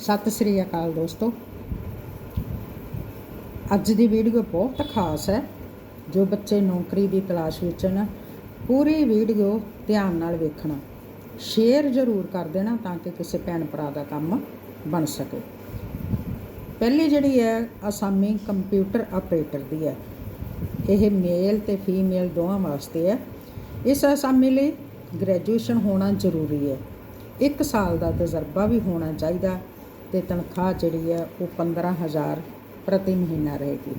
ਸਤਿ ਸ੍ਰੀ ਅਕਾਲ ਦੋਸਤੋ। ਅੱਜ ਦੀ ਵੀਡੀਓ ਬਹੁਤ ਖਾਸ ਹੈ, ਜੋ ਬੱਚੇ ਨੌਕਰੀ ਦੀ ਤਲਾਸ਼ ਵਿੱਚ ਹਨ। ਪੂਰੀ ਵੀਡੀਓ ਧਿਆਨ ਨਾਲ ਵੇਖਣਾ। ਸ਼ੇਅਰ ਜ਼ਰੂਰ ਕਰ ਦੇਣਾ ਤਾਂ ਕਿ ਕਿਸੇ ਭੈਣ ਭਰਾ ਦਾ ਕੰਮ ਬਣ ਸਕੇ। ਪਹਿਲੀ ਜਿਹੜੀ ਹੈ, ਅਸਾਮੀ ਕੰਪਿਊਟਰ ਆਪਰੇਟਰ ਦੀ ਹੈ। ਇਹ ਮੇਲ ਤੇ ਫੀਮੇਲ ਦੋਵਾਂ ਵਾਸਤੇ ਹੈ। ਇਸ ਅਸਾਮੀ ਲਈ ਗ੍ਰੈਜੂਏਸ਼ਨ ਹੋਣਾ ਜ਼ਰੂਰੀ ਹੈ। 1 ਸਾਲ ਦਾ ਤਜਰਬਾ ਵੀ ਹੋਣਾ ਚਾਹੀਦਾ। ਤੇ ਤਨਖਾਹ ਜਿਹੜੀ ਹੈ ਉਹ 15000 ਪ੍ਰਤੀ ਮਹੀਨਾ ਰਹੇਗੀ।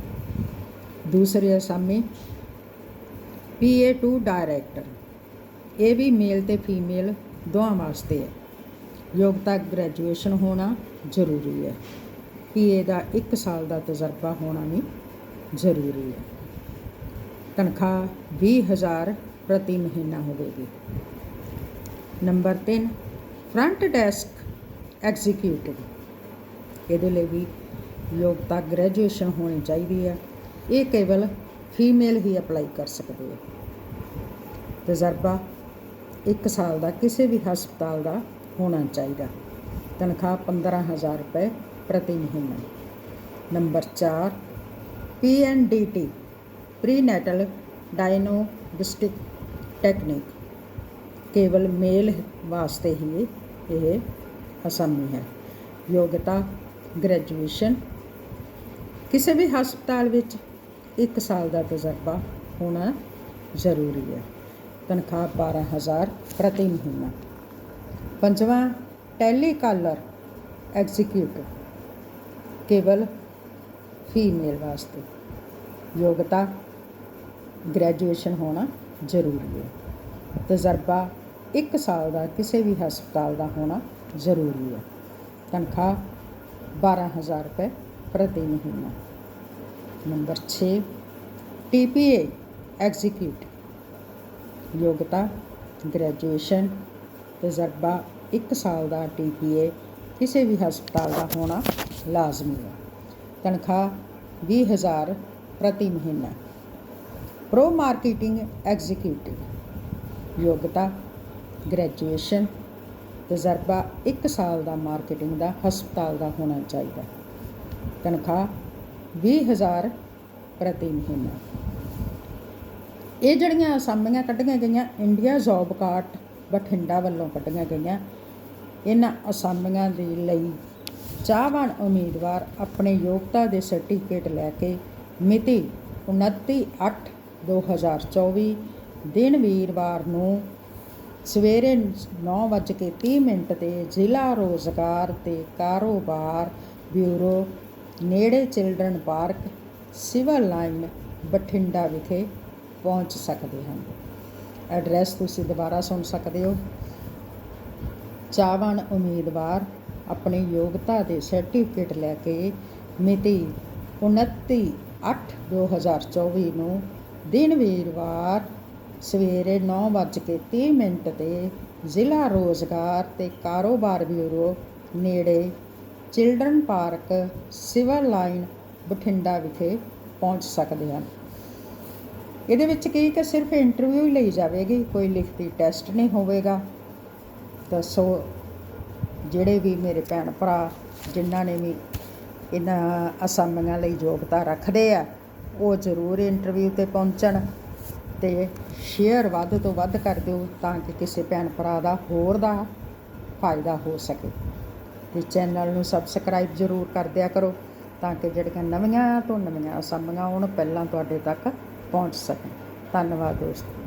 ਦੂਸਰੇ ਅਸਾਮੀ PA2 ਡਾਇਰੈਕਟਰ। ਇਹ ਵੀ ਮੇਲ ਤੇ ਫੀਮੇਲ ਦੋਵਾਂ ਵਾਸਤੇ ਹੈ। ਯੋਗਤਾ ਗ੍ਰੈਜੂਏਸ਼ਨ ਹੋਣਾ ਜ਼ਰੂਰੀ ਹੈ। PA ਦਾ 1 ਸਾਲ ਦਾ ਤਜਰਬਾ ਹੋਣਾ ਵੀ ਜ਼ਰੂਰੀ ਹੈ। ਤਨਖਾਹ 20000 ਪ੍ਰਤੀ ਮਹੀਨਾ ਹੋਵੇਗੀ। Number 3 front desk executive. ਇਹਦੇ ਲਈ ਵੀ ਯੋਗਤਾ ਗ੍ਰੈਜੂਏਸ਼ਨ ਹੋਣੀ ਚਾਹੀਦੀ ਹੈ ਇਹ ਕੇਵਲ ਫੀਮੇਲ ਹੀ ਅਪਲਾਈ ਕਰ ਸਕਦੇ ਹੈ ਤਜਰਬਾ 1 ਸਾਲ ਦਾ ਕਿਸੇ ਵੀ ਹਸਪਤਾਲ ਦਾ ਹੋਣਾ ਚਾਹੀਦਾ। ਤਨਖਾਹ 15000 ਰੁਪਏ ਪ੍ਰਤੀ ਮਹੀਨਾ। ਨੰਬਰ 4 ਪੀਐਨਡੀਟੀ ਪ੍ਰੀਨੈਟਲ ਡਾਇਨੋਸਟਿਕ ਟੈਕਨੀਕ ਕੇਵਲ ਮੇਲ ਵਾਸਤੇ ਹੀ ਇਹ ਅਸਾਮੀ ਹੈ। ਯੋਗਤਾ ਗ੍ਰੈਜੂਏਸ਼ਨ। ਕਿਸੇ ਵੀ ਹਸਪਤਾਲ ਵਿੱਚ 1 ਸਾਲ ਦਾ ਤਜਰਬਾ ਹੋਣਾ ਜ਼ਰੂਰੀ ਹੈ। ਤਨਖਾਹ 12000 ਪ੍ਰਤੀ ਮਹੀਨਾ। ਪੰਜਵਾਂ, ਟੈਲੀਕਾਲਰ ਐਗਜ਼ੀਕਿਊਟਿਵ। ਕੇਵਲ ਫੀਮੇਲ ਵਾਸਤੇ। ਯੋਗਤਾ, ਗ੍ਰੈਜੂਏਸ਼ਨ ਹੋਣਾ ਜ਼ਰੂਰੀ ਹੈ। ਤਜਰਬਾ 1 ਸਾਲ ਦਾ ਕਿਸੇ ਵੀ ਹਸਪਤਾਲ ਦਾ ਹੋਣਾ ਜ਼ਰੂਰੀ ਹੈ। ਤਨਖਾਹ 12000 ਰੁਪਏ ਪ੍ਰਤੀ ਮਹੀਨਾ। Number 6 TPA execute. ਯੋਗਤਾ, ਗ੍ਰੈਜੂਏਸ਼ਨ, ਤਜਰਬਾ 1 ਸਾਲ ਦਾ ਟੀਪੀਏ ਕਿਸੇ ਵੀ ਹਸਪਤਾਲ ਦਾ ਹੋਣਾ ਲਾਜ਼ਮੀ ਹੈ। ਤਨਖਾਹ 20000 ਪ੍ਰਤੀ ਮਹੀਨਾ। ਪ੍ਰੋ ਮਾਰਕੀਟਿੰਗ ਐਗਜ਼ੀਕਿਊਟਿਵ ਯੋਗਤਾ, ਗ੍ਰੈਜੂਏਸ਼ਨ ਤਜਰਬਾ 1 ਸਾਲ ਦਾ ਮਾਰਕੀਟਿੰਗ ਦਾ, ਹਸਪਤਾਲ ਦਾ ਹੋਣਾ ਚਾਹੀਦਾ। ਤਨਖਾਹ 20000 ਪ੍ਰਤੀ ਮਹੀਨਾ। ਇਹ ਜਿਹੜੀਆਂ ਅਸਾਮੀਆਂ ਕੱਢੀਆਂ ਗਈਆਂ, ਇੰਡੀਆ ਜੌਬ ਕਾਰਟ ਬਠਿੰਡਾ ਵੱਲੋਂ ਕੱਢੀਆਂ ਗਈਆਂ, ਇਹਨਾਂ ਅਸਾਮੀਆਂ ਦੇ ਲਈ ਚਾਹਵਾਨ ਉਮੀਦਵਾਰ ਆਪਣੇ ਯੋਗਤਾ ਦੇ ਸਰਟੀਫਿਕੇਟ ਲੈ ਕੇ ਮਿਤੀ 29/8/2024 ਦਿਨ ਵੀਰਵਾਰ ਨੂੰ ਸਵੇਰੇ 9:30 ਮਿੰਟ ਤੇ ਜ਼ਿਲ੍ਹਾ ਰੋਜ਼ਗਾਰ ਤੇ ਕਾਰੋਬਾਰ ਬਿਊਰੋ ਨੇੜੇ children park civil line Bathinda ਵਿਖੇ ਪਹੁੰਚ ਸਕਦੇ ਹਨ। ਐਡਰੈਸ ਤੁਸੀਂ ਦੁਬਾਰਾ ਸੁਣ ਸਕਦੇ ਹੋ। ਚਾਵਣ ਉਮੀਦਵਾਰ ਆਪਣੀ ਯੋਗਤਾ ਦੇ ਸਰਟੀਫਿਕੇਟ ਲੈ ਕੇ ਮਿਤੀ 29/8/2024 ਨੂੰ ਦਿਨ ਵੀਰਵਾਰ ਸਵੇਰੇ 9:30 ਮਿੰਟ ਤੇ ਜ਼ਿਲ੍ਹਾ ਰੋਜ਼ਗਾਰ ਤੇ ਕਾਰੋਬਾਰ ਬਿਊਰੋ ਨੇੜੇ children park civil line Bathinda ਵਿਖੇ ਪਹੁੰਚ ਸਕਦੇ ਹਨ। ਇਹਦੇ ਵਿੱਚ ਕੀ ਕਿ ਸਿਰਫ ਇੰਟਰਵਿਊ ਹੀ ਲਈ ਜਾਵੇਗੀ, ਕੋਈ ਲਿਖਤੀ ਟੈਸਟ ਨਹੀਂ ਹੋਵੇਗਾ। ਦੱਸੋ ਜਿਹੜੇ ਵੀ ਮੇਰੇ ਭੈਣ ਭਰਾ ਜਿਨ੍ਹਾਂ ਨੇ ਵੀ ਇਹਨਾਂ ਅਸਾਮੀਆਂ ਲਈ ਯੋਗਤਾ ਰੱਖਦੇ ਆ, ਉਹ ਜ਼ਰੂਰ ਇੰਟਰਵਿਊ ਤੇ ਪਹੁੰਚਣ। ਤੇ ਸ਼ੇਅਰ ਵੱਧ ਤੋਂ ਵੱਧ ਕਰ ਦਿਓ ਤਾਂ ਕਿ ਕਿਸੇ ਭੈਣ ਭਰਾ ਦਾ ਹੋਰ ਦਾ ਫਾਇਦਾ ਹੋ ਸਕੇ। ਤੇ ਚੈਨਲ ਨੂੰ ਸਬਸਕ੍ਰਾਈਬ ਜ਼ਰੂਰ ਕਰ ਦਿਆ ਕਰੋ ਤਾਂ ਕਿ ਜਿਹੜੀਆਂ ਨਵੀਆਂ ਤੋਂ ਨਵੀਆਂ ਅਸਾਮੀਆਂ ਆਉਣ, ਪਹਿਲਾਂ ਤੁਹਾਡੇ ਤੱਕ ਪਹੁੰਚ ਸਕਣ। ਧੰਨਵਾਦ ਦੋਸਤੋ।